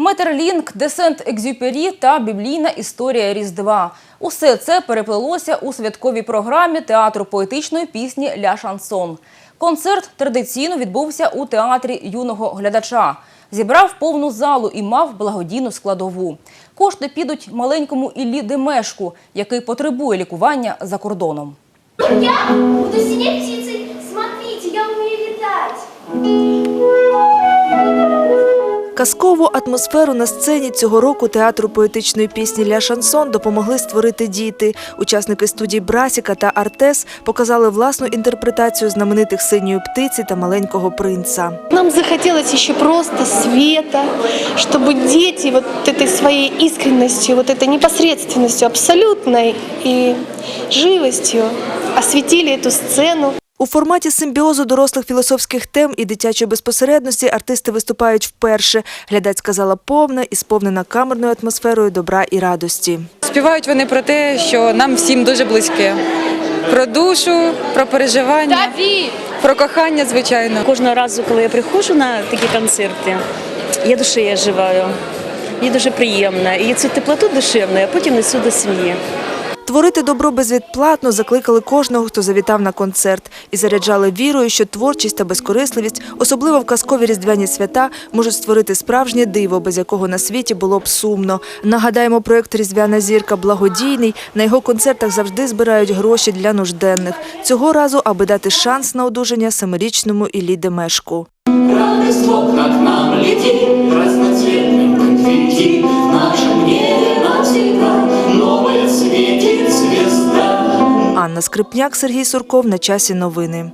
Метерлінк, десент Екзюпері та біблійна історія Різдва. Усе це переплелося у святковій програмі театру поетичної пісні Ля Шансон. Концерт традиційно відбувся у театрі юного глядача. Зібрав повну залу і мав благодійну складову. Кошти підуть маленькому Іллі Демешку, який потребує лікування за кордоном. Я буду синей птицей. Смотрите, я умею летать. Казкову атмосферу на сцені цього року театру поетичної пісні Ля Шансон допомогли створити діти. Учасники студій Брасіка та Артес показали власну інтерпретацію знаменитих синьої птиці та маленького принца. Нам захотелось еще просто света, чтобы дети вот этой своей искренностью, вот этой непосредственностью абсолютной и живостью осветили эту сцену. У форматі симбіозу дорослих філософських тем і дитячої безпосередності артисти виступають вперше. Глядач сказала повна і сповнена камерною атмосферою добра і радості. Співають вони про те, що нам всім дуже близьке. Про душу, про переживання, про кохання, звичайно. Кожного разу, коли я приходжу на такі концерти, я душею живаю. Мені дуже приємно. І цю теплоту душевну я потім несу до сім'ї. Творити добро безвідплатно закликали кожного, хто завітав на концерт, і заряджали вірою, що творчість та безкорисливість, особливо в казкові різдвяні свята, можуть створити справжнє диво, без якого на світі було б сумно. Нагадаємо, проект Різдвяна зірка благодійний. На його концертах завжди збирають гроші для нужденних. Цього разу, аби дати шанс на одужання семирічному Іллі Демешку. Радость к нам летит Анна Скрипняк, Сергій Сурков. На часі новини.